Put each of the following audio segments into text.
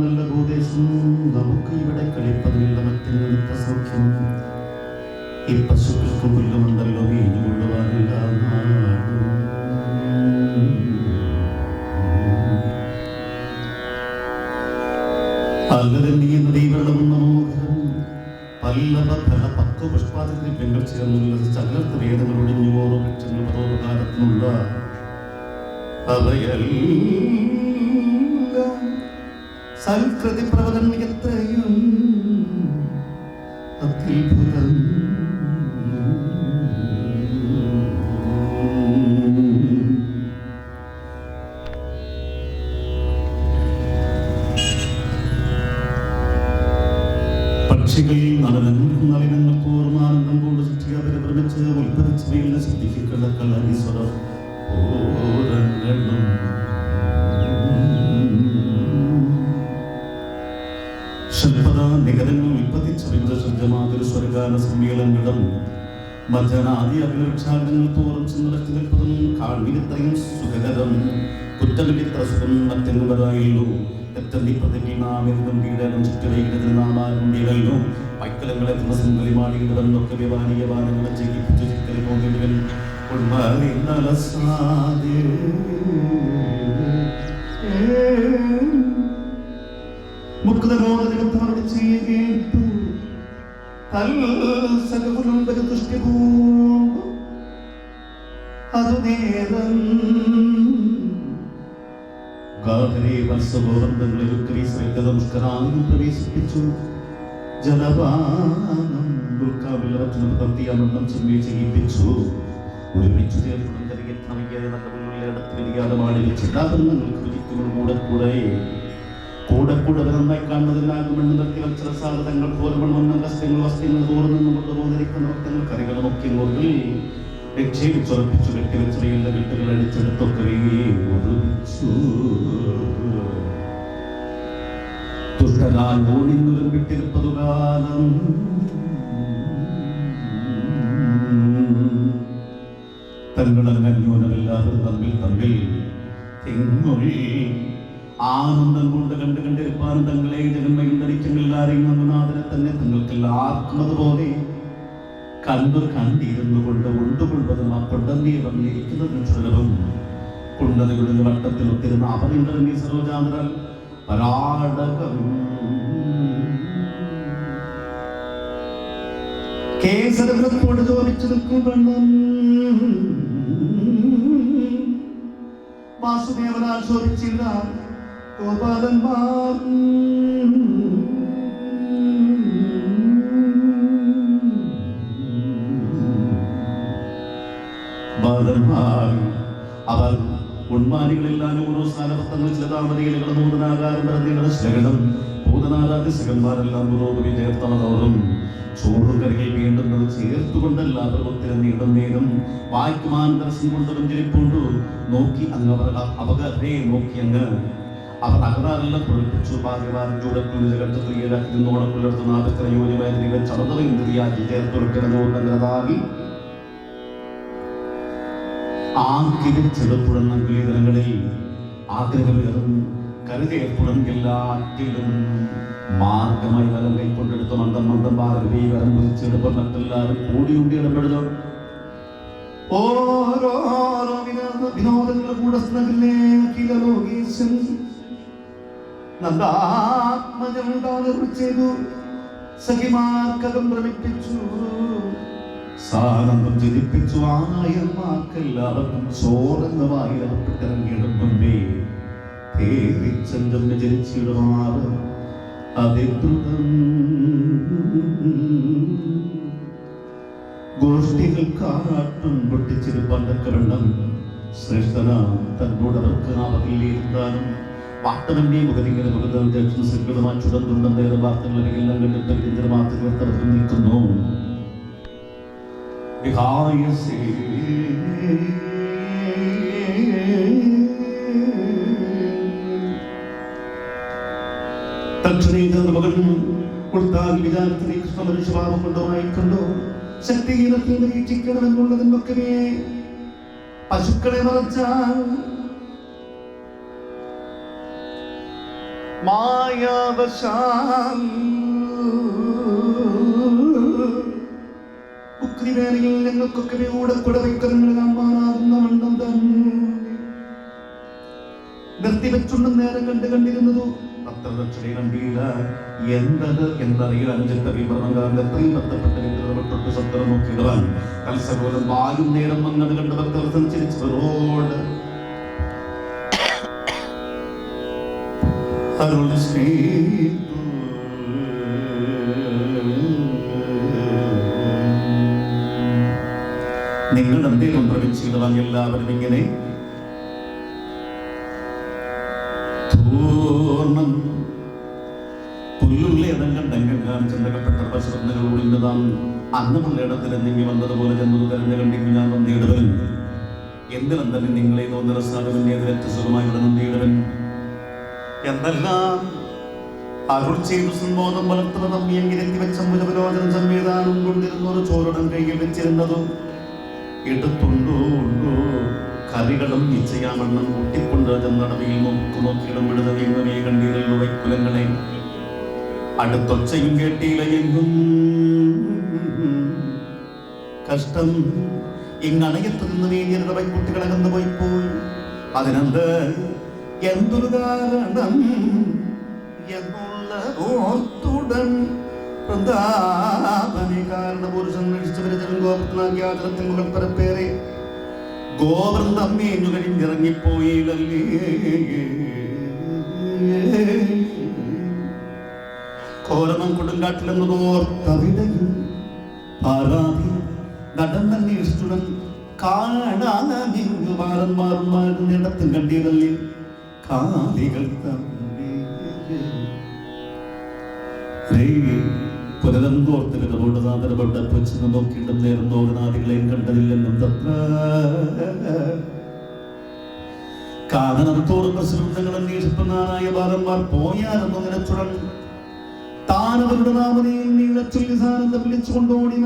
നല്ല ഉപദേശം. നമുക്ക് ഇവിടെ മറ്റെങ്ങനത്ത സൗഖ്യം ഈ പശുക്കൾക്ക് പുല്ലുമുണ്ടല്ലോ പുഷ്പാതിഥി സകല ഒടിഞ്ഞു ഓരോ വൃക്ഷങ്ങൾ പരോപകാരത്തിനുള്ള സൽകൃതി പക്ഷികൾ നളനങ്ങൾ നളിനങ്ങൾ പൂർണാനന്ദം കൊണ്ട് സൃഷ്ടിക പരിഭ്രമിച്ച് ഉത്ഭവിച്ച് വീഴുന്ന സിദ്ധിക്കുള്ള കളനീശ്വരം ഓരങ്ങളും ശില്പത നികരങ്ങൾ ഉൽപ്പത്തിച്ച വിവിധ ശുദ്ധമാതൊരു സ്വർഗാന സമ്മേളനങ്ങളും മധ്യനാദി അഭിലക്ഷാഗ്രങ്ങൾ തോറും നിൽപ്പതും കാൺമിനിത്രയും സുഖകരം. കുറ്റമിത്ര സുഖം മറ്റെങ്ങും പ്രതിജ്ഞാമെന്നും വീടനും ചുറ്റുവൈകിടത്തിൽ നാമാരുണ്ടിയല്ലോ പൈക്കലങ്ങളെ സിംഗലി മാടിയിടുവെന്നൊക്കെ വിവാനീയ വാനങ്ങളെ ജയിപ്പിച്ചു ചിക്കലി പോകുന്നവൻ ഉൾമാറി നലസാദേ മുക്തബോധനവരോട് ചെയ്യേണ്ടു തൽസകകുലം ബഹുദുഷ്ടിപൂർവം അതു നേരം വത്സബോധങ്ങളിൽ ക്രീസ്വൈക നമസ്കാരം പ്രവേശിപ്പിച്ചു. ജലപാനം ദുർക്കാവിലവറ്റനം തത്തിയാമണ്ണം ചെമ്മി ചെയ്യിപ്പിച്ചു. ഒരുമിച്ചു ചേർക്കണം കരിയത്തണമെങ്കിൽ നല്ല മുന്നിലിടത്ത് വിരിയാതമാണ് ചിന്താപന്നങ്ങൾക്ക് വിരിക്കുമ്പോൾ കൂടെ കൂടെ കൂടെ കൂടെ നന്നായി കാണുന്നതിനാകുമെന്ന് നിർത്തി വച്ച സാധനങ്ങൾ പോലും വന്ന കഷ്ടങ്ങൾ കറികൾ നോക്കി മുറിൽ നിക്ഷേപിച്ചുറപ്പിച്ചു കെട്ടിവെച്ചവയുള്ള കെട്ടുകൾ അടിച്ചെടുത്തൊക്കെ ഒതുച്ചു ദുഷ്ടനാൻ ഓടിന്നൊരു വിട്ടിരുപ്പതു കാലം തങ്ങളങ്ങ് ന്യൂനമില്ലാതെ തമ്മിൽ തമ്മിൽ തെങ്ങൊഴി ആനന്ദം കൊണ്ട് കണ്ടു തങ്ങളെ ജഗന്മയും ധരിക്കുന്നില്ലാരെയും നന്ദനാഥനെ തന്നെ തങ്ങൾക്കെല്ലാം ആത്മതുപോലെ കണ്ടു കണ്ടിരുന്നു കൊണ്ട് ഉണ്ടുകൊള്ളുന്നതും ആ കൊണ്ടന്തിയെ വന്നിരിക്കുന്നതും സുലഭം കുണ്ടതകളുടെ വട്ടത്തിൽ ഒത്തിരുന്ന അവരിണ്ടറിഞ്ഞി സർവചാന്ദ്രൻ പരാടകം. ചോദിച്ചു നിൽക്കും വെള്ളം വാസുദേവനാൽ ചോദിച്ചില്ല ഗോപാലന്മാർ. അവർ ഉൺമാനികളെല്ലാം ഓരോ സ്ഥാനപത്തങ്ങൾ ചില താമരയിൽ നൂതനാകാരം ശകടം ഭൂതനാരാധി ശകന്മാരെല്ലാം പുരോഗതി ചേർത്തവതോറും ചോറും കറികൾ വീണ്ടുന്നത് ചേർത്തുകൊണ്ടല്ല പർവത്തിന് നീളം നേരം. വായിക്കുമാൻ ദർശനം കൊണ്ട് വെഞ്ചരിപ്പുണ്ടു. നോക്കി അങ്ങ് അവർ അവകരെ നോക്കി അങ്ങ്. അവർ അകറാറെല്ലാം പൊളിപ്പിച്ചു ജഗത്തിൽ ഈടാക്കി നോടക്കുള്ളിടത്ത് നാപത്ര യോജ്യമായ നിങ്ങൾ ചടതവ ഇന്ദ്രിയാക്കി നഗരതാകി ആക്കിരിച്ചെടുപ്പുടന്ന ഗീതങ്ങളിൽ ആഗ്രഹമേറും കരുതേർപ്പുടം എല്ലാറ്റിലും മാർഗമായി വലം കൈക്കൊണ്ടെടുത്ത മന്ദം മന്ദം ഭാരതി വരം കുതിച്ചെടുപ്പ് മറ്റെല്ലാവരും കൂടിയുണ്ടി ഇടപെടുന്നു. ഓരോരോ വിനോദ വിനോദങ്ങളുടെ കൂടെ സ്നഗിലേ അഖില ലോകീശൻ നന്ദാത്മജം കാലം ചെയ്തു സഖിമാർക്കകം ഭ്രമിപ്പിച്ചു. സാനന്ദം ജനിപ്പിച്ചു വായിലകപ്പെട്ടിറങ്ങിയിടും മുമ്പേ തേറിച്ചെഞ്ചം ജനിച്ചിടുമാറ് അതിദ്രുതം. ഗോഷ്ഠികൾ കാട്ടും പൊട്ടിച്ചിരു ശ്രേഷ്ഠന തന്നോട് അവർക്ക് അവധിയിലിരുന്നാലും വാട്ടവന്റെ മുഖത്തിങ്ങനെ മുഖത്തിൽ സംഗീതമായി ചുടന്തുണ്ടെന്ന വാർത്തകളെല്ലാം കണ്ടിട്ട് നിൽക്കുന്നു. വിഹായസേ തക്ഷണീ മകൻ കൊടുത്താൽ വിചാരത്തിനെ കൃഷ്ണ മനുഷ്യഭാവം കൊണ്ടുമായിക്കൊണ്ടോ ശക്തിഹീനത്തിൽ നിരീക്ഷിക്കണമെന്നുള്ളതിനൊക്കെ പശുക്കളെ മറച്ചാൽ മായാവശാൽ ഉക്രിവേലയിൽ ഞങ്ങൾക്കൊക്കെ കൂടെ കുടവൈക്കരങ്ങൾ കാണാനാകുന്ന വണ്ണം തന്നെ. നിർത്തിവെച്ചുണ്ട് നേരം കണ്ട് കണ്ടിരുന്നതു എന്തത് എന്നറിയാൻ ചിത്തവിഭ്രമകാരൻ എത്രയും ബന്ധപ്പെട്ട വിഗ്രഹപ്പെട്ടൊട്ട് സത്രം നോക്കിയിടുവാൻ കൽസകോലം വായും നേരം വന്നത് കണ്ട് ഭക്തർ അരുൾ എന്തേലും എല്ലാവരും ഇങ്ങനെ പൂർണം പുല്ലുള്ള ഇടങ്ങൾ കണ്ടെങ്കിൽ കാണിച്ചെന്തകപ്പെട്ട പശുവർണകളോട് ഇന്നതാം അന്നമുള്ള ഇടത്തിൽ നീങ്ങി വന്നതുപോലെ ചെന്നത് തെരഞ്ഞു കണ്ടെങ്കിൽ ഞാൻ വന്നിടുവൻ എന്തിനും തന്നെ നിങ്ങളെ തോന്നുന്ന സ്ഥാനമെന്നേതിരറ്റ് സുഖമായി ഇവിടെ നന്ദിയിടുവൻ. എന്തെല്ലാം അരുൾ ചെയ്തു സംബോധം വളർത്തുന്ന തമ്മിയെങ്കിൽ എങ്കിലെത്തി വെച്ച മുലപരോചനം സംവിധാനം കൊണ്ടിരുന്ന. ഒരു ചോറുടൻ കയ്യിൽ വെച്ചിരുന്നതും ഉണ്ടോ? കറികളും നിശ്ചയാവണ്ണം കൂട്ടിക്കൊണ്ട് ചെന്നടവയിൽ നോക്കു നോക്കിയിടം വിടുന്ന വീങ്ങവേ കണ്ടീരല്ലോ വൈക്കുലങ്ങളെ അടുത്തൊച്ചയും കേട്ടിയില്ല എങ്കും കഷ്ടം. ഇങ്ങണയത്ത് നിന്ന് വീഞ്ഞിരുടെ വൈക്കുട്ടികളകന്നു പോയി പോയി അതിനെന്ത് എന്തൊരു കാരണം? എന്നുള്ള ഓർത്തുടൻ വൃന്ദാവനെ കാരണ പുരുഷൻ നഴിച്ചവരെ ജനഗോപത്തിനാക്കി ആചരത്തിൽ മുകൾ പരപ്പേറെ. ഗോവൃന്ദം മേഞ്ഞു കഴിഞ്ഞിറങ്ങിപ്പോയില്ലല്ലേ. കോരമം കൊടുങ്കാട്ടിലെന്നതോർത്തവിടെയും പാരാതി നടന്നന്വേഷിച്ചുടൻ കാണാനിങ്ങു മാറന്മാറുമാരും ഇടത്തും കണ്ടിരല്ലേ കാലികൾ തമ്മിൽ. വിധമുണ്ട് നാദരപ്പെട്ട പൊച്ചു നോക്കിയിട്ടും നേർന്നോ നാദികളെയും കണ്ടതില്ലെന്നും തത്ര കാതനം തോറും പ്രസിദ്ധങ്ങൾ അന്വേഷിപ്പനായ ബാലന്മാർ പോയാലെന്നു നിലച്ചുടൻ താനവരുടെ നാമതയിൽ നീളച്ചൊല്ലി വിളിച്ചുകൊണ്ട് വിളിച്ചുകൊണ്ടോടി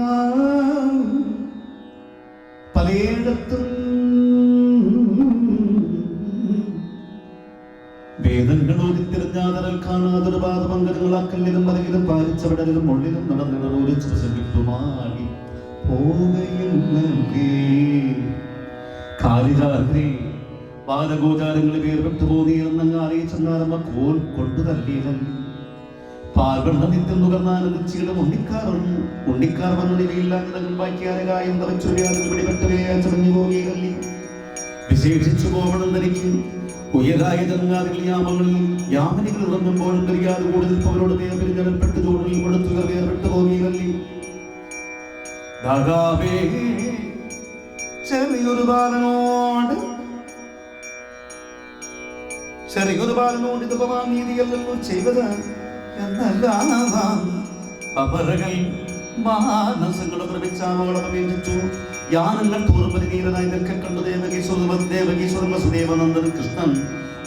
പലയിടത്തും വേദങ്ങൾ ഓടിത്തിരിഞ്ഞാതരൽ കാണാതൊരു പാദപങ്കജങ്ങളാക്കല്ലിലും മലകിലും പാലിച്ചവിടലിലും ഉള്ളിലും നടന്നിടറൂരി പ്രസംഗിക്കുമാടി പോകയില്ലേ കാലിരാത്രി ബാലഗോചാരങ്ങളിൽ വേർപെട്ടു പോന്നിരുന്നങ്ങ് അറിയിച്ചെന്നാരമ്മ കോൽ കൊണ്ടു തല്ലിയിലല്ലേ പാൽവെള്ള നിത്യം നുകർന്നാനന്ദിച്ചിടം ഉണ്ണിക്കാറും ഉണ്ണിക്കാർ വന്നതിവയില്ലാത്തതങ്ങൾ വായിക്കാരകായും തവച്ചൊരിയാതെ പിടിപെട്ടവയെ ചമഞ്ഞു പോകിയല്ലേ വിശേഷിച്ചു പോകണം തനിക്ക് ഉയരായ ജനങ്ങളിൽ യാമങ്ങളിൽ യാമനികൾ ഇറങ്ങുമ്പോൾ കഴിയാതെ കൂടുതൽ അവരോട് വേർപിരിഞ്ഞവൽപ്പെട്ട് ചൂടിൽ കൊടുത്തുക വേർപെട്ട് പോകിയല്ലേ ദാതാവേ ചെറിയൊരു ബാലനോട് ചെറിയൊരു ബാലനോട് ഇത് നീതിയല്ലല്ലോ ചെയ്തത്. എന്നല്ല അപരകൾ മാനസങ്ങൾ പ്രവിച്ചാമകളെ അപേക്ഷിച്ചു യാനങ്ങൾ തോറുപരിനീരനായി നിൽക്കെ കണ്ടു ദേവകീശ്വര ദേവകീശ്വരൻ വസുദേവനന്ദൻ കൃഷ്ണൻ.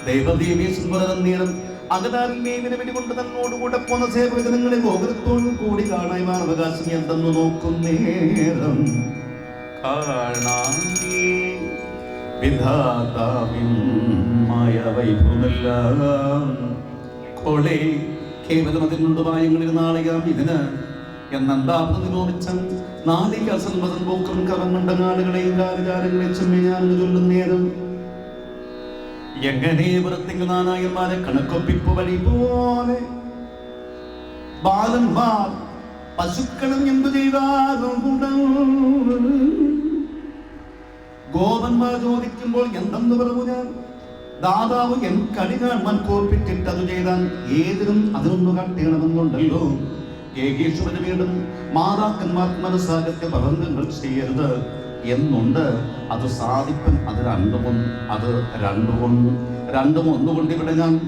ദേവദേവി സുന്ദരനീളം അകതാരിൽ മേവിനെ വെടികൊണ്ട് തന്നോടുകൂടെ പോന്ന സേവകജനങ്ങളെ ഗോപുരത്തോടും കൂടി കാണാൻ അവകാശം എന്തെന്ന് നോക്കും നേരം. കാണാനേ വിധാതാവിൻ മായ വൈഭവമെല്ലാം കൊളെ കേവലം അതിനുണ്ട് വായങ്ങളിൽ നാളികാം. ഇതിന് എന്നെന്താണെന്ന് നിരോധിച്ച നാളിക അസംബദം പോക്കും കറങ്ങണ്ട നാടുകളെയും കാലജാലങ്ങളെ ചെമ്മയാൻ ചൊല്ലും നേരം. എങ്ങനെ വൃത്തിങ്ങനായന്മാരെ കണക്കൊപ്പിപ്പ് വഴി പോലെ? ബാലന്മാർ പശുക്കളും എന്തു ചെയ്താലും ഗോപന്മാർ ചോദിക്കുമ്പോൾ എന്തെന്ന് പറഞ്ഞു ഞാൻ? ദാതാവ് എൻ കടി കാണാൻ കോപ്പിട്ടിട്ട് അത് ചെയ്താൽ ഏതിനും അതിനൊന്നു കട്ടിയണമെന്നുണ്ടല്ലോ ഏകീശ്വരന് വീണ്ടും മാതാക്കന്മാർക്ക് മനസ്സാകത്തെ പ്രബന്ധങ്ങൾ ചെയ്യരുത് എന്നുണ്ട്. അത് സാധിപ്പൻ അത് രണ്ടും അത് രണ്ടും രണ്ടും ഒന്നുകൊണ്ട് ഇവിടെ ഞാൻ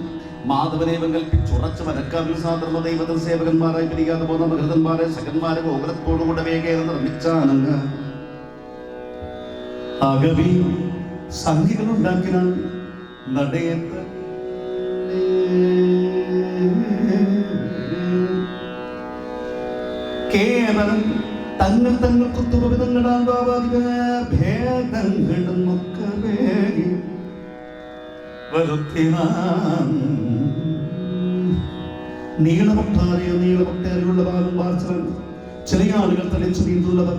മാധവനെ കൽപ്പിച്ചുറച്ച് വനക്കാവിൽ സാധാരണ ദൈവത്തിൽ സേവകന്മാരായി പിരിയാതെ പോകുന്ന മൃഗന്മാരെ സകന്മാരെ ഗോപുരത്തോടുകൂടെ വേഗേന നിർമ്മിച്ചാണെന്ന്. അകവി സംഖ്യകൾ ഉണ്ടാക്കിനാൻ നടയത്ത് കേവലം തങ്ങൾ തങ്ങൾ കുത്തുപവിധങ്ങളാൽ ഭാവാധിക ഭേദങ്ങളും ഒക്കെ വേഗി നീളമൊട്ടാറിയ നീളമൊട്ടേറിയുള്ള ഭാഗം വാർച്ചവൻ ചില ആളുകൾ തലച്ചു നീന്തുള്ളവർ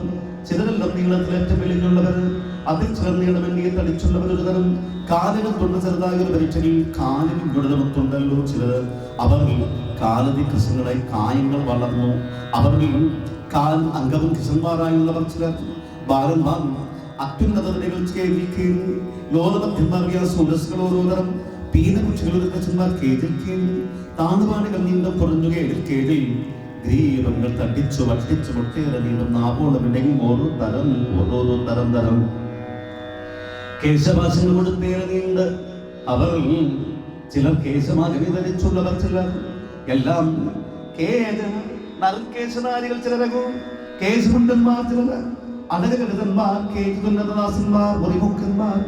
ചിലരെല്ലാം നീളത്തിലേറ്റം വെളിഞ്ഞുള്ളവർ അതിൽ ചേർന്നിടമെ നീ തടിച്ചുള്ളവർ ഒരു തരം കാലുകൾ കൊണ്ട് ചെറുതായ ഒരു പരീക്ഷയിൽ കാലിൽ ഗുണനമത്തുണ്ടല്ലോ ചിലർ അവർ കാലതി കൃഷ്ണങ്ങളായി കായങ്ങൾ വളർന്നു. അവർ കാൽ അംഗവും കിഷന്മാരായുള്ളവർ ചിലർ. ബാലന്മാർ അത്യുന്നത നിലകൾ കേൾക്കുകയും ലോകമധ്യന്മാർഗിയ സൂരസുകൾ ഓരോതരം പീനകുച്ചികളുടെ കൃഷ്ണന്മാർ താണുപാടുകൾ നീണ്ടം കുറഞ്ഞു കേടിൽ കേൾവി ഗ്രീവങ്ങൾ തട്ടിച്ചു വട്ടിച്ചു ഓരോ തരം ഓരോരോ തരം തരം. കേശഭാഷങ്ങൾ കൊടുത്തേറെ നീണ്ട് അവർ ചിലർ കേശമാകെ ധരിച്ചുള്ളവർ ചിലർ എല്ലാം കേജന നറുക്കേശനാരികൾ ചിലരകും ചിലർ അടകലളിതന്മാർ കേജുന്നതദാസന്മാർ മുറിമുക്കന്മാർ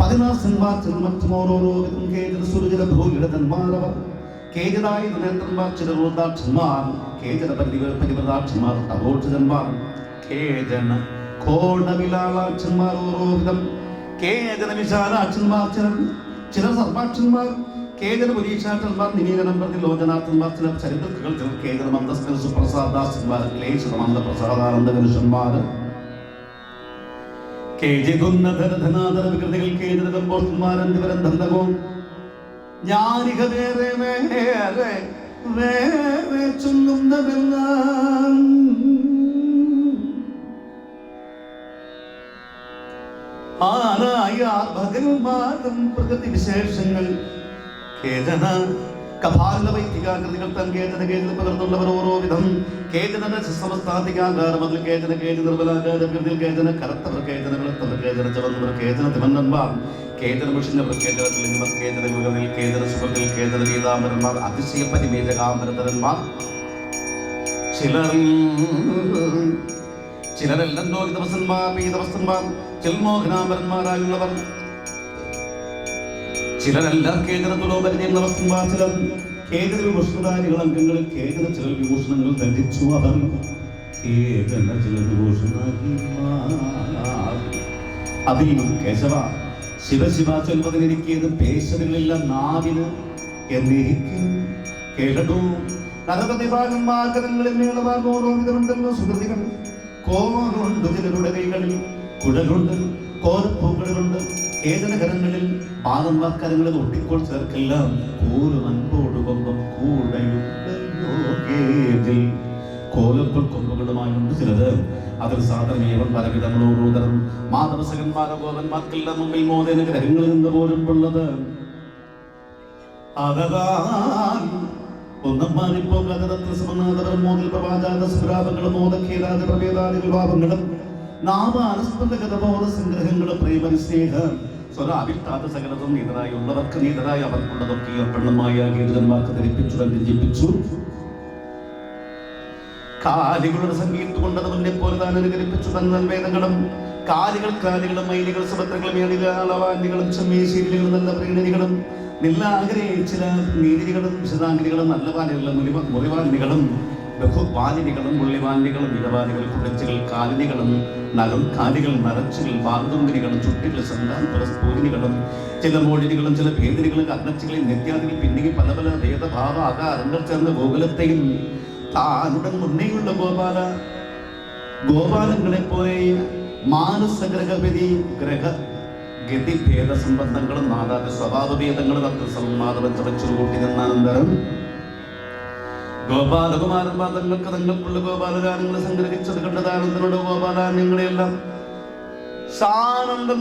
പതിനാസന്മാർ ചിലർ മറ്റും ഓരോരോ വിധം കേജന സുരചിത ഭൂലിടതന്മാർ അവർ. കേജനായ കേജന പരിധികൾ പരിവൃതാക്ഷന്മാർ കേജന ഓരോ വിധം കേജന അച്ഛന്മാർ ചിലർ ചിലർ സർവാക്ഷന്മാർ കേജന പുരീക്ഷാട്ടന്മാർ നിവേദനം പ്രതി ലോചനാർത്ഥന്മാർ ചിലർ ചരിത്രകൾ ചിലർ കേജന മന്ദസ്കര സുപ്രസാദാസന്മാർ ക്ലേശത മന്ദപ്രസാദാനന്ദ പുരുഷന്മാർ കേജികുന്നധരധനാദര വികൃതികൾ വേറെ ചൊല്ലുന്നതെല്ലാം ആനായ ഭഗവന്മാരും പ്രകൃതി വിശേഷങ്ങൾ. കേതന കപാല വൈദികാകൃതികൾ തൻ കേതന കേജന പകർന്നുള്ളവർ ഓരോ വിധം. കേജന സമസ്താധികാകാരം അതിൽ കേജന കേജന നിർബലാകാരത്തിൽ കേതന കറുത്തവർ കേതന വെളുത്തവർ കേതന ചവന്നവർ കേതന തിമന്നന്മാർ. കേതന മുഷിഞ്ഞവർ കേജന തെളിഞ്ഞവർ കേജന യുഗത്തിൽ കേജന സുഖത്തിൽ കേതന പീതാംബരന്മാർ അതിശയ ചിലർ ചിലരെല്ലാം ലോകിതവസന്മാർ പീതവസ്തന്മാർ ചെൽമോഹനാമരന്മാരായുള്ളവർ. ചിലരെല്ലാം കേന്ദ്ര തുലോപരിചയുള്ള വസ്തുവാ ചിലർ കേന്ദ്ര വിഭൂഷണധാരികൾ അംഗങ്ങളിൽ കേന്ദ്ര ചില വിഭൂഷണങ്ങൾ ധരിച്ചു അവർ. കേന്ദ്ര ചില വിഭൂഷണാരിമാർ കേശവ ശിവശിവ ശിവ പേശകളില്ല നാവിന് എന്നിരിക്കും കേട്ടു. നരപതി ഭാഗം വാകരങ്ങളിൽ നീളമാർ ഓരോ വിധമുണ്ടല്ലോ സുഹൃതികൾ കോലുണ്ട് ചിലരുടെ കൈകളിൽ. കുഴലുണ്ട് കോരപ്പൂക്കളുണ്ട് ഏതനകരങ്ങളിൽ പാദന്മാക്കരങ്ങളിൽ ഒട്ടിക്കോൾ ചേർക്കെല്ലാം കോലും അൻപോട് കൊമ്പം കൂടെയുണ്ടല്ലോ കേജിൽ കോലപ്പോൾ കൊമ്പുകളുമായുണ്ട് ചിലത്. അതിൽ സാധാരണേവൻ പലവിധങ്ങളോടൂതരം മാധവസകന്മാരോ ഗോപന്മാർക്കെല്ലാം മുമ്പിൽ മോദന ഗ്രഹങ്ങളിൽ നിന്ന് പോലും ഉള്ളത് അതതാൽ ഒന്നും മാറിപ്പോകാതെ സമനാഥവർ മോദിൽ പ്രവാചാത സുരാപങ്ങളും മോദഖേദാദി പ്രഭേദാദികൾ ഭാവങ്ങളും നാമാനുസ്മൃതഗത ബോധ സംഗ്രഹങ്ങളും പ്രേമ സ്നേഹ സ്വരാവിഷ്ടാത സകലതും നീതരായി ഉള്ളവർക്ക് നീതരായി അവർക്കുള്ളതൊക്കെ ഏർപ്പെടണമായ ഗീതന്മാർക്ക് ധരിപ്പിച്ചു രഞ്ജിപ്പിച്ചു കാലികളുടെ സംഗീതം കൊണ്ടത് മുന്നേ പോലെ താൻ അനുകരിപ്പിച്ചു തന്നൽ വേദങ്ങളും. കാലികൾ കാലികളും മൈലികൾ സുഭദ്രകളും ഏണികളവാന്യകളും ചെമ്മേശീലികളും നല്ല പ്രീണനികളും. നില്ലാഗ്രഹിച്ചില നീതികളും വിശദാംഗികളും നല്ല വാലികളും മുറിവ മുറിവാലിനികളും ബഹുവാലിനികളും മുള്ളിവാലിനികളും ഇടവാലികൾ കുടച്ചുകൾ കാലിനികളും നരം കാലികൾ നരച്ചുകൾ വാർത്തുങ്കിരികളും ചുട്ടികൾ സന്താന്തരസ്ഫൂരിനികളും ചില മോഴിനികളും ചില ഭേദിനികളും കർണച്ചുകളിൽ നിത്യാദികൾ പിന്നിക്ക് പല പല ഭേദഭാവ ആകാരങ്ങൾ ചേർന്ന ഗോകുലത്തെയും താനുടൻ മുന്നേയുള്ള ഗോപാല ഗോപാലങ്ങളെ പോലെ മാനസഗ്രഹപതി ഗ്രഹ ഗതി ഭേദ സംബന്ധങ്ങളും നാദാതി സ്വഭാവഭേദങ്ങളും അത്ര സംവാദം ചവച്ചുകൂട്ടി നിന്നാനന്തരം ഗോപാലകുമാരൻ പാദങ്ങൾക്ക് തങ്ങൾക്കുള്ള ഗോപാലഗാനങ്ങൾ സംഗ്രഹിച്ചത് കണ്ടതാനന്ദനോട് ഗോപാലാന്യങ്ങളെയെല്ലാം സാനന്ദം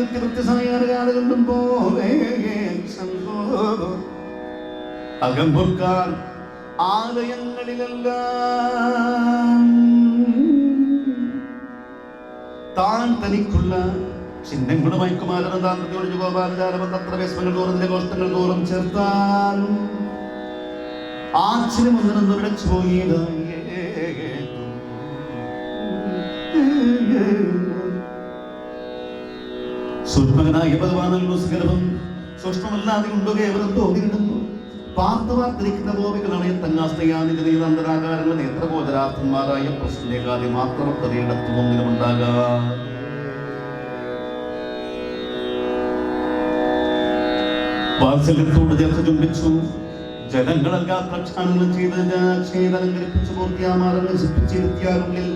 നിത്യവൃത്യസായാലും പോലെ അകമ്പുർക്കാർ ആലയങ്ങളിലെല്ലാം താൻ തനിക്കുള്ള ചിഹ്നങ്ങളുമായി കുമാരൻ താന്ത്രത്തെ ഒഴിഞ്ഞു ഗോപാലചാരം തത്ര വേസ്മങ്ങൾ തോറും ഗോഷ്ടങ്ങൾ തോറും ചേർത്താൽ ആ ചിഹ്നം ഒന്നിനൊന്ന് വിടച്ചു പോയത് സൂക്ഷ്മകനായ ഭഗവാനല്ലോ സൂക്ഷ്മമല്ലാതെ ഉണ്ടോ കേവലം തോന്നിയിടുന്നു പാർത്ത് വാർത്തിരിക്കുന്ന ഗോപികളാണ് തങ്ങാസ്തയാനിജനീ അന്തരാകാരങ്ങൾ നേത്രഗോചരാർത്ഥന്മാരായ പ്രശ്നേകാതി മാത്രം ഉണ്ടാകാം വാത്സല്യത്തോട് ചേർത്ത് ചുംബിച്ചു. ജനങ്ങളെല്ലാം പ്രക്ഷാളനം ചെയ്ത് ക്ഷേതലങ്കരിപ്പിച്ചു പൂർത്തിയാമാരം സിദ്ധിച്ചിരുത്തിയാറുള്ളിൽ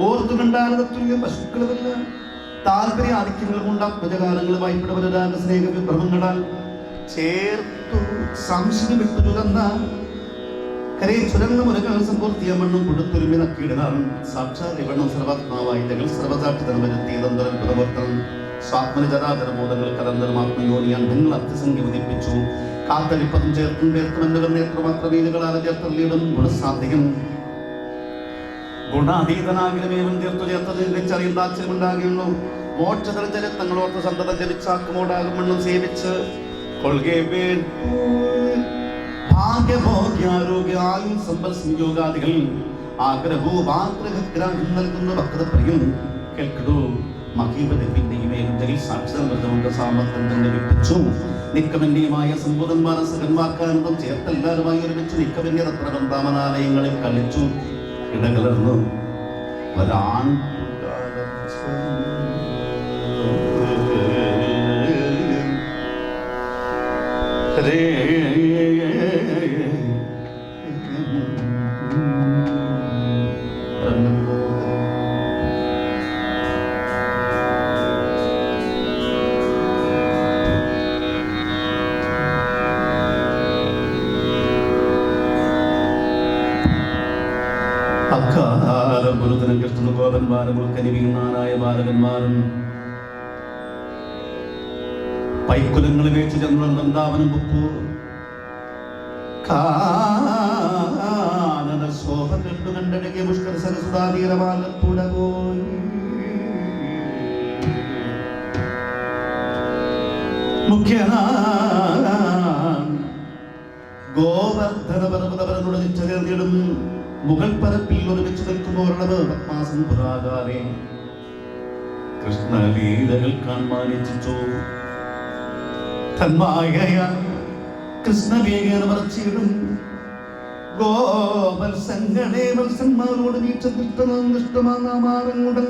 ഓർത്തു കണ്ടാനതുല്യ പശുക്കളതല്ല താല്പര്യ ആധിക്യങ്ങൾ കൊണ്ട് അത്ഭുതകാലങ്ങൾ വായ്പടവരാഗ സ്നേഹ വിഭ്രമങ്ങളാൽ ചേർത്തു സംശയം വിട്ടു തുറന്ന കരയിൽ ചുരങ്ങ മുരകൾ സമ്പൂർത്തിയ മണ്ണും കൊടുത്തൊരുമി നക്കീടനാം സാക്ഷാത് ഇവണ്ണം സർവാത്മാവായി തകൾ സർവസാക്ഷി തന്നെ വരുത്തി തന്ത്രം സ്വാത്മന ജരാചര ബോധങ്ങൾ കലന്തരം ആത്മയോനി അന്ധങ്ങൾ അത്യസംഖ്യ ഉദിപ്പിച്ചു. കാത്തലിപ്പതും ചേർത്തും പേർത്തും നേത്രമാത്ര നേത്രമാത്രമീനുകളാല ചേർത്തള്ളിയിടും. ഗുണസാധ്യം. ഗുണാതീതനാകിലുമേവൻ തീർത്തു ചേർത്തത് വെച്ചറിയും താല്പര്യമുണ്ടാകുന്നു മോക്ഷതരജലത്തങ്ങളോർത്ത് സന്തത ജപിച്ചാക്കുമോടാകും മണ്ണും സേവിച്ച്. വേണ്ടു ഭാഗ്യഭോഗ്യാരോഗ്യ ആയു സമ്പൽ സംയോഗാദികൾ. ആഗ്രഹവും ആഗ്രഹഗ്രാഹം നൽകുന്ന വക്രപ്രിയം. കേൾക്കടൂ മഹീപതിന്റെയും ജയിൽ സാമർത്ഥ്യം തന്നെ വിപ്പിച്ചു നിക്കമന്യമായ സമ്പൂതന്മാര സകന്മാർക്കാനന്ദം ചേർത്തെല്ലാവരുമായി ഒരുമിച്ച് നിക്കമന്യ തത്ര കളിച്ചു. ഇടകലർന്നു. ഒരാൺ അക്കാലം ഗുരുതരം കൃഷ്ണ ഗോപന്മാരും ഉൾക്കരിവീണാനായ ബാലകന്മാരും പൈക്കുലങ്ങളിൽ വെച്ച് ചെന്നു വൃന്ദാവനം പൊക്കു? കാനന മുകൾ പരപ്പിൽ ഒരുമിച്ച് നിൽക്കുമ്പോഴത് പത്മാസം പുരാകാരെ കൃഷ്ണലീലകൾ കാണാനിച്ചു തന്മായ കൃഷ്ണവേഗേന മറച്ചിടും. വീക്ഷത്തിഷ്ടമാം നിഷ്ഠമാനാമാരങ്ങളുടെ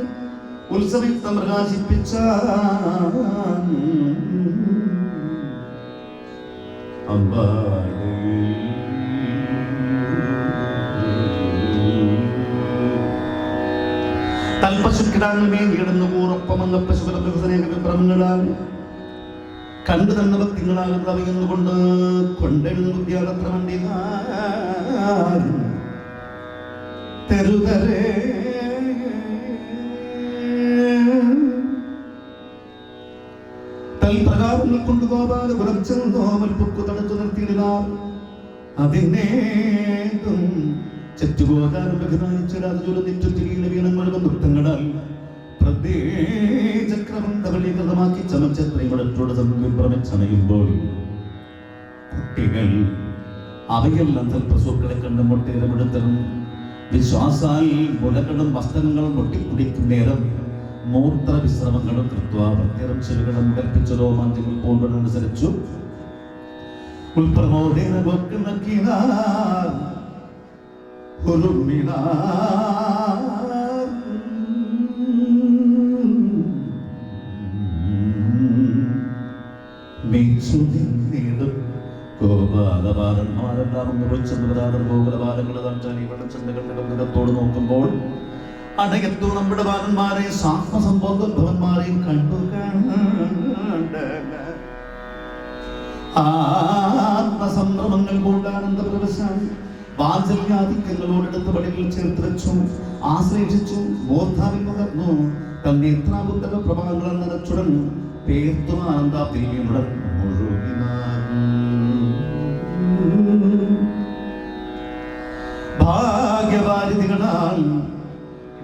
ഉത്സവിത്തം പ്രകാശിപ്പിച്ച തൽപശുക്കിടാങ്ങൾ മേങ്ങിയിടുന്ന കൂറൊപ്പം പശുപരസ്നേഹ വിഭ്രമങ്ങളാൽ കണ്ടു തന്നെ ഭക്തിങ്ങളാകും കവിയുന്നുകൊണ്ട് കൊണ്ടെഴുന്ന ബുദ്ധിയാകത്ര വണ്ടി തെരുതരേ. തൽപ്രകാരങ്ങൾ കൊണ്ട് ഗോപാലപുരം ചെന്നോമൽ പൊക്കു തടുത്തു നിർത്തിയിടുക. അതിനേതും ചറ്റുപോകാനും ബഹുമാനിച്ചിടാതെ ചുരുതിച്ചുറ്റിരിയുടെ വീണങ്ങളുടെ നൃത്തങ്ങളാൽ ചക്രമം കബലീകൃതമാക്കി ചമച്ചത്രയോടത്തോട് വിഭ്രമിച്ചണയുമ്പോൾ കുട്ടികൾ അവയെല്ലാം തൽപ്രസൂക്കളെ കണ്ട് മുട്ടയിലമെടുത്തതും വിശ്വാസാൽ മുലകളും വസ്ത്രങ്ങളും മുട്ടിക്കുടിക്കും നേരം മൂത്ര വിശ്രമങ്ങളും കൃത്വ പ്രത്യേകം കൽപ്പിച്ച രോമാഞ്ചങ്ങൾ പോണ്ടനുസരിച്ചു ഉൾപ്രമോദേന ഒരു നക്കിനാർ മുഖത്തോട് നോക്കുമ്പോൾ അടയത്തു നമ്മുടെ ബാലന്മാരെയും സാത്മസംബോധന്മാരെയും കണ്ടു കണ്ട ആത്മസംഭ്രമങ്ങൾ കൊണ്ട് ആനന്ദപ്രവശാൽ വാത്സല്യാധിക്യങ്ങളോടെടുത്ത് പടികൾ ചേർത്ത് വെച്ചു ആശ്ലേഷിച്ചു ബോധാവിൽ പകർന്നു തന്റെ എത്രാബുദ്ധ പ്രഭാതങ്ങൾ നിറച്ചുടൻ പേർത്തും ആനന്ദാത്തിൽ ഭാഗ്യവാരിധികളാൽ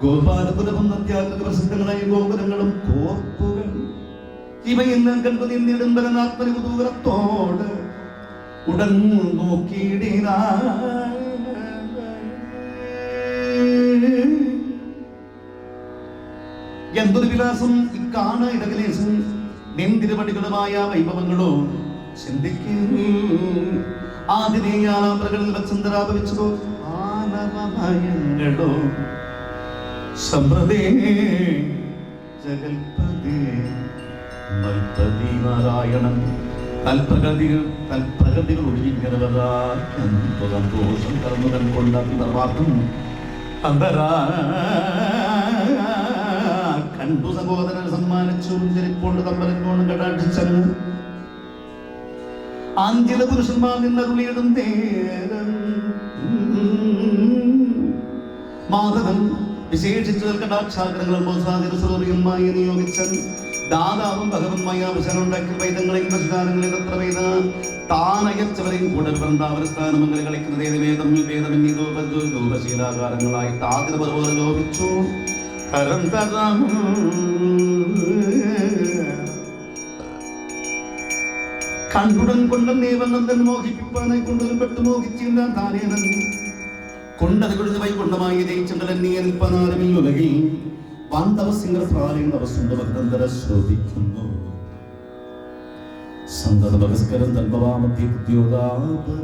ഗോപാലപുരവും അത്യാഗ്രഹ പ്രസിദ്ധങ്ങളായ ഗോപുരങ്ങളും കോപ്പുകൾ ഇവയെല്ലാം കണ്ടു നിന്നിടും ദൂരത്തോട് ഉടൻ നോക്കിയിടാ എന്തൊരു വിലാസം ഇക്കാണ ഇടകലേശം നിന്തിരുവടികളുമായ വൈഭവങ്ങളോ ചിന്തിക്കൂ. ആതിഥേയാനാം പ്രകടന വച്ചന്തരാപവിച്ചതോ ആനവമയങ്ങളോ സമ്പ്രദേ ജഗൽപദേ മൽപതി നാരായണൻ കൽപ്രകൃതികൾ ഒഴിഞ്ഞിങ്ങനെ സന്തോഷം കറന്നു കൺകൊണ്ടാക്കി നിർവാർക്കും അന്തരാ കണ്ടു സഹോദരൻ സമ്മാനിച്ചു ചെരിപ്പോണ്ട് തമ്പലം കടാക്ഷിച്ചങ്ങ്. ആഞ്ചില പുരുഷന്മാർ നിന്നരുളിയിടും നേരം മാധവൻ വിശേഷിച്ചു കടാക്ഷാഗ്രങ്ങൾ ബോധാതിരസ്വറിയന്മായി നിയോഗിച്ചൻ. ദാതാവും ഭഗവന്മായ അവസരമുണ്ടാക്കി വൈദങ്ങളെയും പശുദാനങ്ങളെയും എത്ര വേദ താനയച്ചവരെയും കൂടൽ കളിക്കുന്നത് കളിക്കുന്ന വേദം വേദമെന്നീ രൂപശീലാകാരങ്ങളായി താതിര പോലെ ലോപിച്ചു. കരം തരം. കണ്ടുടൻ കൊണ്ടും ദേവനന്ദൻ മോഹിപ്പിപ്പാനായി കൊണ്ടുവരും പെട്ടു മോഹിച്ചില്ല താനേ നന്ദി കൊണ്ടത് കൊടുത്ത് വൈകൊണ്ടമായി ജയിച്ചണ്ടലൻ നീ നിൽപ്പനാരമിൽ ഉലകിൽ പാണ്ഡവ സിംഗർ പ്രാലയുണ്ടവസുണ്ട് ഭക്തന്തര ശോഭിക്കുന്നു സന്തത ഭഗസ്കരം തൽപവാമത്തി ഉദ്യോഗാപകൾ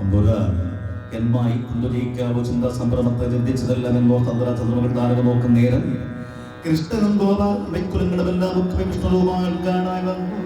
അമ്പുരാൻ എന്മായി കുന്തുജയിക്കാവോ ചിന്താ സംഭ്രമത്തെ ചിന്തിച്ചതെല്ലാം തന്ത്ര നോക്കും നേരം. കൃഷ്ണനും ഗോപാൽ വൈക്കുലങ്ങളുമെല്ലാം ഒക്കെ വിഷ്ണുവുമായി കാണാൻ വന്നു.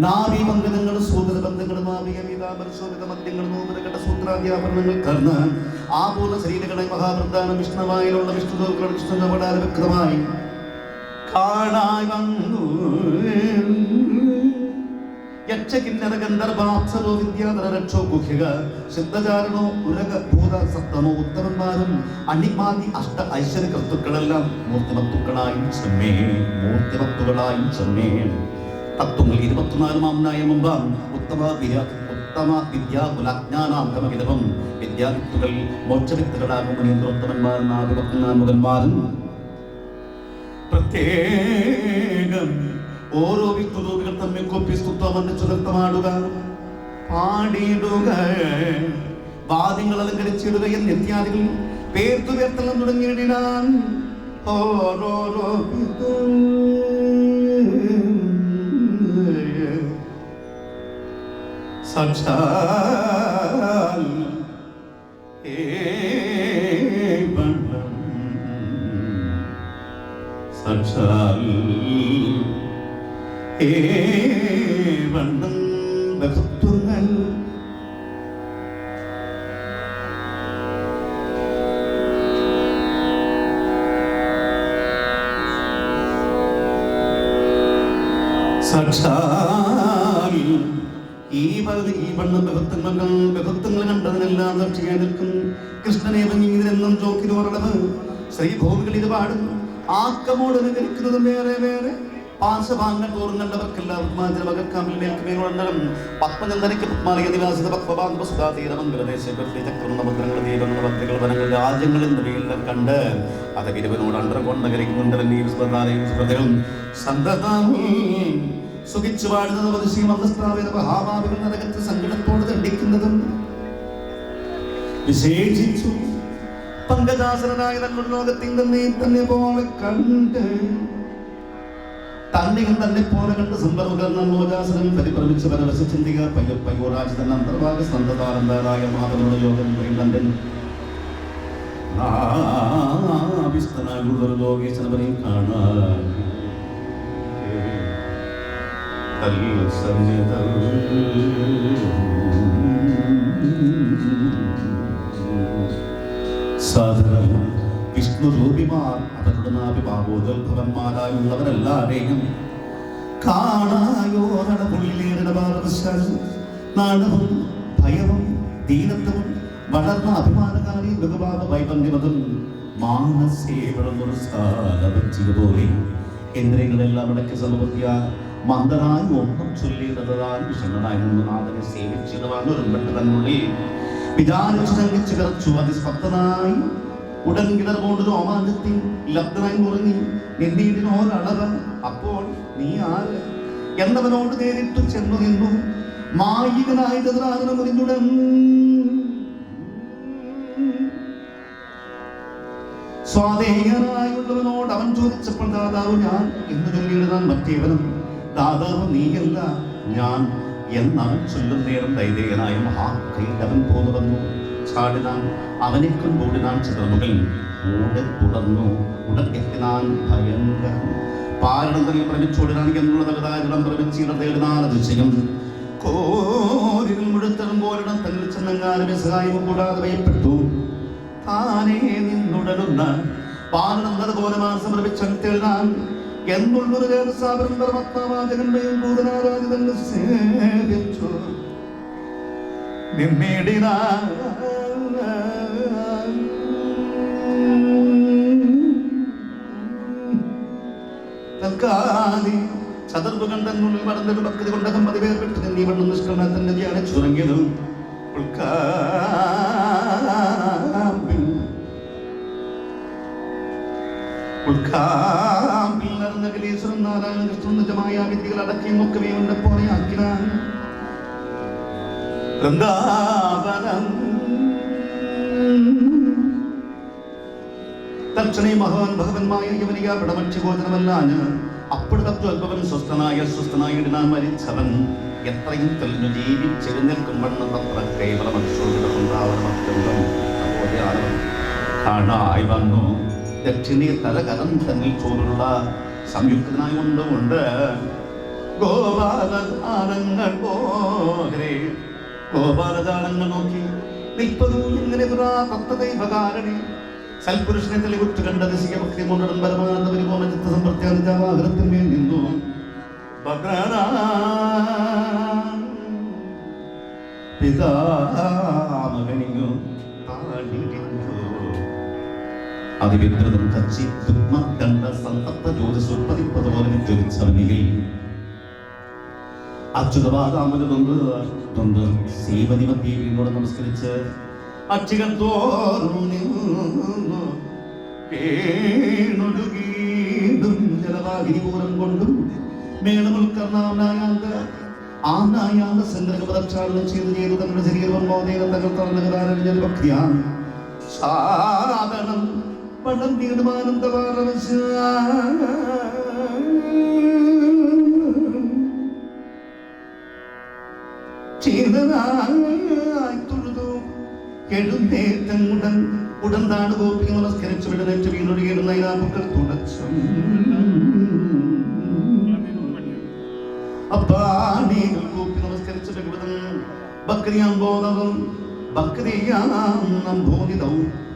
തുളസീതാമംഗളും നാവിമംഗലങ്ങളും സൂതരബന്ധങ്ങളും ആവിയമീതാപരിശോഭിത മദ്യങ്ങളും നൂതനഘട്ട സൂത്രാധ്യാപരണങ്ങൾ കർന്ന് ആപൂർണ ശരീരങ്ങളെ മഹാപ്രധാന വിഷ്ണുവായിലുള്ള വിഷ്ണുതോക്കളുടെ വിഷ്ണുപടാര വ്യക്തമായി കാണായി വന്നു. യക്ഷകിന്നര ഗന്ധർവാപ്സരോ വിദ്യാധര രക്ഷോ ഗുഹ്യക ശുദ്ധചാരണോ ഉരക ഭൂത സപ്തമോ ഉത്തമന്മാരും അണിമാതി അഷ്ട ഐശ്വര്യ കർത്തുക്കളെല്ലാം മൂർത്തിമത്തുക്കളായും ചെമ്മേ മൂർത്തിമത്തുകളായും ചെമ്മേ തത്വങ്ങൾ ഇരുപത്തിനാലാം നയമുമ്പാം ഉത്തമ ഉത്തമ വിദ്യാകുലജ്ഞാനാന്തമകിലവും വിദ്യാവിത്തുകൾ മോക്ഷവിത്തുകളാകും മുനീന്ദ്രോത്തമന്മാർ നാലുപത്തിനാല് പ്രത്യേകം ഓരോ വിത്തുതൂപികൾ തമ്മിൽ കൊപ്പി സ്തുത്വമെന്ന് ചുരത്തമാടുക പാടിയിടുക വാദ്യങ്ങൾ അലങ്കരിച്ചിടുക എന്ന് ഇത്യാദികൾ പേർത്തുയർത്തലം തുടങ്ങിയിടാൻ ഓരോരോ വിത്തും സാക്ഷാൽ സാക്ഷാൽ ഏവണ്ണം ബഹുത്വങ്ങൾ സാക്ഷാൽ ഈ പകുതി ഈ വണ്ണ ബഹുത്വങ്ങൾ ബഹുത്വങ്ങൾ കണ്ടതിനെല്ലാം സാക്ഷിയായി നിൽക്കും. കൃഷ്ണനെ ഭംഗിതെന്നും ചോക്കിനോറളവ് ശ്രീഭൂമികൾ ഇത് പാടും ആക്കമോട് അനുകരിക്കുന്നതും വേറെ വേറെ. പാർശ്വഭാഗങ്ങൾ തോറും കണ്ട് അത് ഗിരുവനോട് അണ്ടർകൊണ്ട് നഗരിക്കുന്നുണ്ടല്ലോ സന്തതം സുഖിച്ചു വാഴുന്നത് വധശീ മന്ദസ്ഥാപിത മഹാഭാവികൾ നരകത്ത് സങ്കടത്തോട് ദണ്ഡിക്കുന്നതും വിശേഷിച്ചു പങ്കജാസനായ തങ്ങളുടെ ലോകത്തിൽ തന്നെ തന്നെ പോലെ കണ്ട് തന്നെയും തന്നെ പോലെ കണ്ട് സമ്പർക്കം മോജാസനം പരിഭ്രമിച്ച് പരവശ ചിന്തിക പയ്യ തന്നെ അന്തർഭാഗ സന്തതാനന്ദരായ മാധവനോട് യോഗം പ്രീണ്ടൻ ഗുരുതര ലോകേശനവരെയും കാണാൻ. സാധനം വിഷ്ണു രൂപിമാർ അവരുടെ നാഭിഭാവോദോത്ഭവന്മാരായുള്ളവരെല്ലാരെയും കാണായോ നടപുള്ളിലേറിടപാറവശാൽ നാണവും ഭയവും ദീനത്വവും വളർന്ന അഭിമാനകാരി മൃഗഭാവ വൈപന്യമതും മാനസേവളമൊരു പോലെ കേന്ദ്രങ്ങളെല്ലാം അടക്കി സമർപ്പിയ മന്ദനായി ഒന്നും ചൊല്ലിയിടതായി വിഷണ്ണനായി നിന്ന് നാഥനെ സേവിച്ചിടുവാൻ ഒരുമ്പെട്ട് തന്നുള്ളിൽ വിചാരിച്ചു ശങ്കിച്ചു വിറച്ചു അതിസ്പക്തനായി ഉടൻ കിടർകൊണ്ട് രോമാഞ്ചത്തിൽ ലബ്ധനായി മുറങ്ങി നിന്റെ ഇതിനോരളവ് അപ്പോൾ നീ ആര്? എന്നവനോട് നേരിട്ട് ചെന്നു നിന്നു. മായികനായി ചതുരാജനം മുറിഞ്ഞുടൻ അവൻ ചോദിച്ചപ്പോൾ ദാതാവ് ഞാൻ എന്ന് ചൊല്ലിയിടുന്ന മറ്റേവനും ദാതാവ് നീയല്ല ഞാൻ എന്നാൽ ചൊല്ലും നേരം ദൈതേയനായ മഹാകൈതവൻ പോന്നു ചാടിനാൻ അവനേക്കും കൂടിനാൻ ചിതർമുകൾ ഓടെ തുടർന്നു. എത്തിനാൻ ഭയങ്കര പാരണം തന്നെ പ്രമിച്ചോടിനാൻ എന്നുള്ള തകതാരണം പ്രമിച്ചിടതേടിനാൻ അതിശയം കോരിൽ മുഴുത്തരും പോലിടം തങ്ങളിൽ ചെന്നങ്ങാനും സഹായവും കൂടാതെ ഭയപ്പെട്ടു. താനേ നിന്നുടരുന്ന പാലനം അതുപോലെ സമർപ്പിച്ചെഴുതാൻ എന്നുള്ളൊരു ദേവസാപരം പരമാത്മാവാചകന്റെയും ഭൂതനാരാജിതന്റെ സേവിച്ചു നിന്നിടിന തൽക്കാലി ചതുർവ് കണ്ടെന്നുള്ളിൽ വളർന്നൊരു ഭക്തി കൊണ്ടകം പതിവേർപ്പെട്ട് നീ വണ്ണം നിഷ്കരണത്തിന്റെ ധ്യാനിച്ചുറങ്ങിയതും ഉൾക്കാമ്പിൽ ഉൾക്കാമ്പിൽ നടന്ന കലീശ്വരൻ നാരായണ കൃഷ്ണൻ വിദ്യകൾ അടക്കിയും ഒക്കെ ഉണ്ട് പോലെ ആക്കിനാൻ വൃന്ദാവനം. തക്ഷണേ മഹാൻ ഭഗവന്മായ യവനിക പിടമക്ഷ്യഗോചരമല്ലാഞ്ഞ് അപ്പോഴത്വൽപവൻ സ്വസ്ഥനായ സ്വസ്ഥനായി ഇടാൻ മരിച്ചവൻ? എത്രയും തെളിഞ്ഞു ജീവിച്ചെഴുന്നേൽക്കും വണ്ണം തത്ര കേവലം അക്ഷോഭിതമുണ്ടാവണം അതുപോലെയാണ് കാണായി വന്നു. ദക്ഷിണേ തലകരം തന്നിൽ ചോറുള്ള സംയുക്തനായി കൊണ്ടുകൊണ്ട് ഗോപാലതാരങ്ങൾ പോകരെ. ഗോപാലജാലങ്ങൾ നോക്കി നിൽപ്പതു അതിവിദ്രതം കച്ചി ദുഗ്മദണ്ഡ സന്തപ്ത ജ്യോതിസുൽപ്പതിപ്പതുപോലെ ജ്വലിച്ചവനിൽ അച്യുതപാദാമനതൊന്ന് തൊണ്ട് ശ്രീമതി ദേവിയോട് നമസ്കരിച്ച് അച്ചികൾ തോറും നിന്നു കേണൊടുകീടും ജലവാഹിനി കൊണ്ടും മേളമുൽക്കർണാനായാന്ത ആനായാന്ത പ്രദക്ഷാടനം ചെയ്ത് ചെയ്തു തങ്ങളുടെ ശരീരം തങ്ങൾ തുറന്നുകാരൻ ഭക്തിയാണ് സാധനം പണം തീരുമാനന്ദ തൊഴുതു. കെടുന്നേറ്റമുടൻ ഉടൻ താണു കോപ്പി നമസ്കരിച്ചു വിടനേറ്റ് വീണൊഴുകിയിരുന്ന ഇനാപ്പുക്കൾ തുടച്ചു. അപ്പാണീകൾ കൂപ്പി ബക്രിയാം ബോധവും ബക്രിയാം നമ്പൂതിതവും.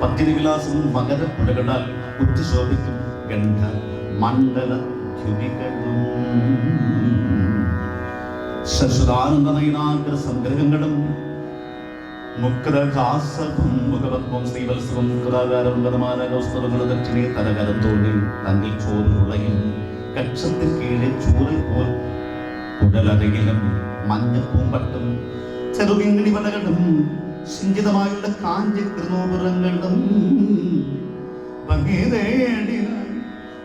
വിലാസം മകരപ്പുഴകളാൽ ഉറ്റി ശോഭിക്കും ഗന്ധ മണ്ഡല ദ്യുതികളും സംഗ്രഹങ്ങളും മുക്തഹാസവും മുഖപത്മം ശ്രീവത്സവം മുക്താകാരം ഗതമാനകൗസ്തവങ്ങൾ ദക്ഷിണേ തലകരം തോന്നി തന്നിൽ ചോറുള്ളയും കക്ഷത്തിൽ കീഴെ ചൂറിൽ പോൽ കുടലരകിലും മഞ്ഞപ്പൂമ്പട്ടും ചെറുകിങ്ങിണി വലകളും സിഞ്ചിതമായുള്ള കാഞ്ചി കൃനോപുരങ്ങളും ഭംഗിതേടിനായി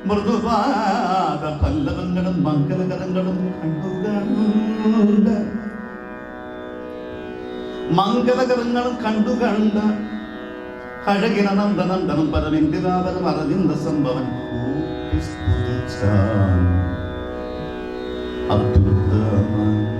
മൃദുപാത പല്ലവങ്ങളും മംഗളകരങ്ങളും കണ്ടുകണ്ട. മംഗലകരങ്ങളും കണ്ടുകണ്ട. കഴകിന നന്ദനന്ദനം പരമിന്ദിരാപരം അറിഞ്ഞ സംഭവൻ അബ്ദുൽ